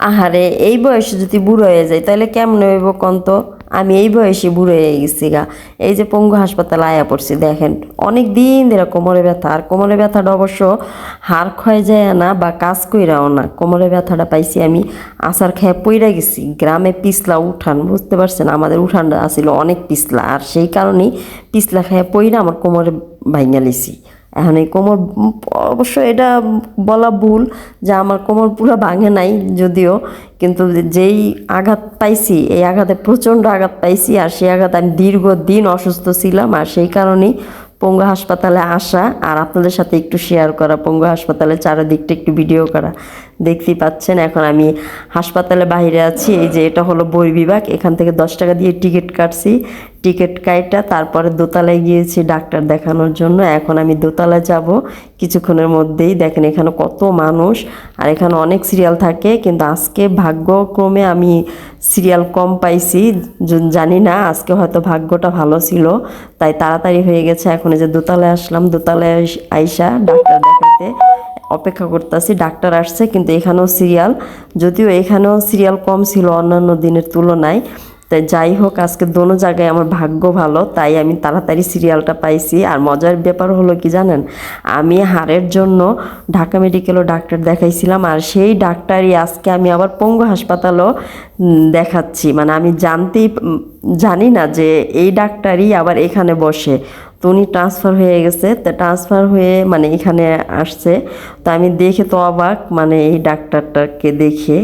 আহারে, এই বয়সে যদি বুড়ো হয়ে যায় তাহলে কেমন হইব কন্ত আমি এই বয়সে বুড়ো হয়ে গেছি গা। এই যে পঙ্গু হাসপাতালে আয়া পড়ছি, দেখেন। অনেক দিন ধরে কোমরে ব্যথা, আর কোমরে ব্যথাটা অবশ্য হাড় ক্ষয় যায় না বা কাজ কইরাও না। কোমরে ব্যথাটা পাইছি আমি আসার খেয়ে পইরা গেছি। গ্রামে পিছলা উঠান, বুঝতে পারছেন? আমাদের উঠানটা আসিল অনেক পিছলা, আর সেই কারণেই পিছলা খেয়ে পইরা আমার কোমরে ভাইঙা লিছি। এখন এই কোমর, অবশ্য এটা বলা ভুল যে আমার কোমর পুরো ভাঙে নাই যদিও, কিন্তু যেই আঘাত পাইছি, এই আঘাতে প্রচণ্ড আঘাত পাইছি আর সেই আঘাত আমি দীর্ঘদিন অসুস্থ ছিলাম আর সেই কারণেই পঙ্গু হাসপাতালে আসা আর আপনাদের সাথে একটু শেয়ার করা, পঙ্গু হাসপাতালে চারিদিকটা একটু ভিডিও করা। দেখতেই পাচ্ছেন, এখন আমি হাসপাতালে বাইরে আছি, এই যে এটা হলো বই বিভাগ, এখান থেকে দশ টাকা দিয়ে টিকিট কাটছি। টিকিট কাইটা, তারপরে দোতলায় গিয়েছি ডাক্তার দেখানোর জন্য। এখন আমি দোতলায় যাব। কিছুক্ষণের মধ্যেই দেখেন এখানে কত মানুষ। আর এখানে অনেক সিরিয়াল থাকে, কিন্তু আজকে ভাগ্যক্রমে আমি সিরিয়াল কম পাইছি। জানি না, আজকে হয়তো ভাগ্যটা ভালো ছিল। তাই তাড়াতাড়ি হয়ে গেছে। এখন যে দোতলায় আসলাম। দোতলায় আইসা ডাক্তার দেখাতে অপেক্ষা করতেছি। ডাক্তার আসছে, কিন্তু এখানেও সিরিয়াল যদিও এখানেও সিরিয়াল কম ছিল অন্যান্য দিনের তুলনায়। তাই যাই হোক, আজকে দোনো জায়গায় আমার ভাগ্য ভালো, তাই আমি তাড়াতাড়ি সিরিয়ালটা পাইছি। আর মজার ব্যাপার হলো কি জানেন, আমি হাড়ের জন্য ঢাকা মেডিকেলও ডাক্তার দেখাইছিলাম, আর সেই ডাক্তারই আজকে আমি আবার পঙ্গু হাসপাতালও দেখাচ্ছি। মানে আমি জানতেই জানি না যে এই ডাক্তারই আবার এখানে বসে। তো উনি ট্রান্সফার হয়ে গেছে, তা ট্রান্সফার হয়ে মানে এখানে আসছে। তো আমি দেখে তো অবাক মানে এই ডাক্তারটাকে দেখে